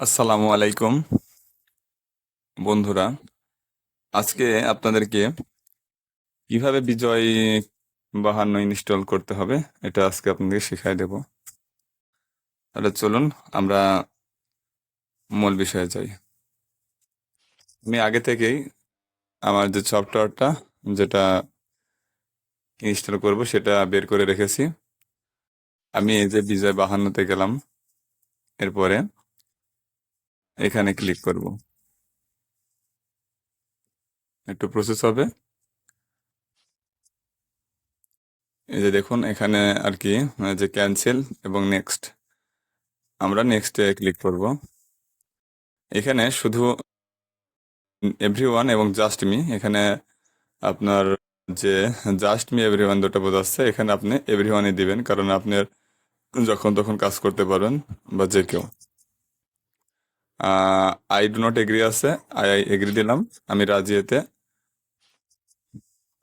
আসসালামু আলাইকুম। বন্ধুরা, আজকে আপনাদেরকে কীভাবে বিজয় বাহান্ন ইনস্টল করতে হবে, এটা আজকে আপনাদেরকে শিখাই দেব। তাহলে চলুন, আমরা মূল বিষয়ে যাই। আমি আগে থেকেই আমার যে সফটওয়্যারটা, যেটা ইনস্টল করব, সেটা বের করে রেখেছি। আমি এই যে বিজয় বাহান্নতে গেলাম, এরপরে এখানে ক্লিক করব। একটু প্রসেস হবে। এই যে দেখুন, এখানে আর কি যে ক্যান্সেল এবং নেক্সট আমরা নেক্সটে ক্লিক করব। এখানে শুধু এভরি ওয়ান এবং জাস্ট মি এখানে আপনার যে জাস্ট মি এভরি ওয়ান দুটো বোঝাচ্ছে এখানে আপনি এভরি ওয়ানই দিবেন, কারণ আপনার যখন তখন কাজ করতে পারবেন বা যে কেউ। আই ডু নট এগ্রি আছে। আই আই এগ্রি দিলাম। আমি রাজি এতে।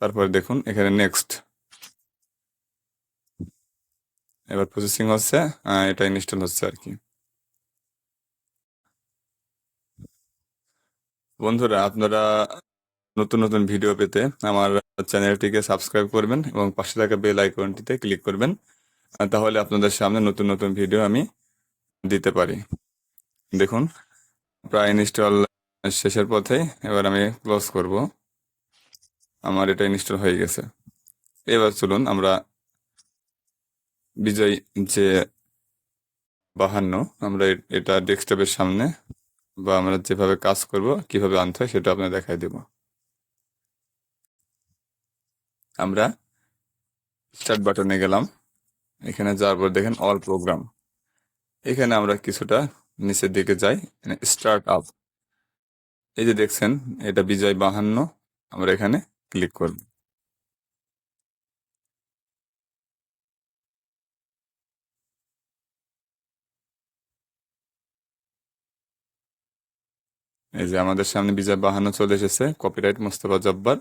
তারপরে দেখুন, এখানে নেক্সট এবার প্রসেসিং হচ্ছে এটা ইনস্টল হচ্ছে আর কি। বন্ধুরা, আপনারা নতুন নতুন ভিডিও পেতে আমার চ্যানেলটিকে সাবস্ক্রাইব করবেন এবং পাশে থাকা বেল আইকনটিতে ক্লিক করবেন। তাহলে আপনাদের সামনে নতুন নতুন ভিডিও আমি দিতে পারি। দেখুন, প্রায় ইনস্টল শেষের পথে এবার আমি ক্লোজ করব। আমার এটা ইনস্টল হয়ে গেছে। এবার চলুন আমরা বিজয় যে বাহান্ন, আমরা এটা ডেস্কটপের সামনে বা আমরা যেভাবে কাজ করব, কীভাবে আনতে হয় সেটা আপনার দেখাই দেব। আমরা স্টার্ট বাটনে গেলাম। এখানে যাওয়ার পর দেখেন অল প্রোগ্রাম এখানে আমরা কিছুটা নিচের দিকে যাই স্টার্ট আপ এই যে দেখছেন, এটা বিজয় বাহান্ন, আমরা এখানে ক্লিক করব। এই যে আমাদের সামনে বিজয় বাহান্ন চলে এসেছে কপিরাইট মোস্তফা জব্বার।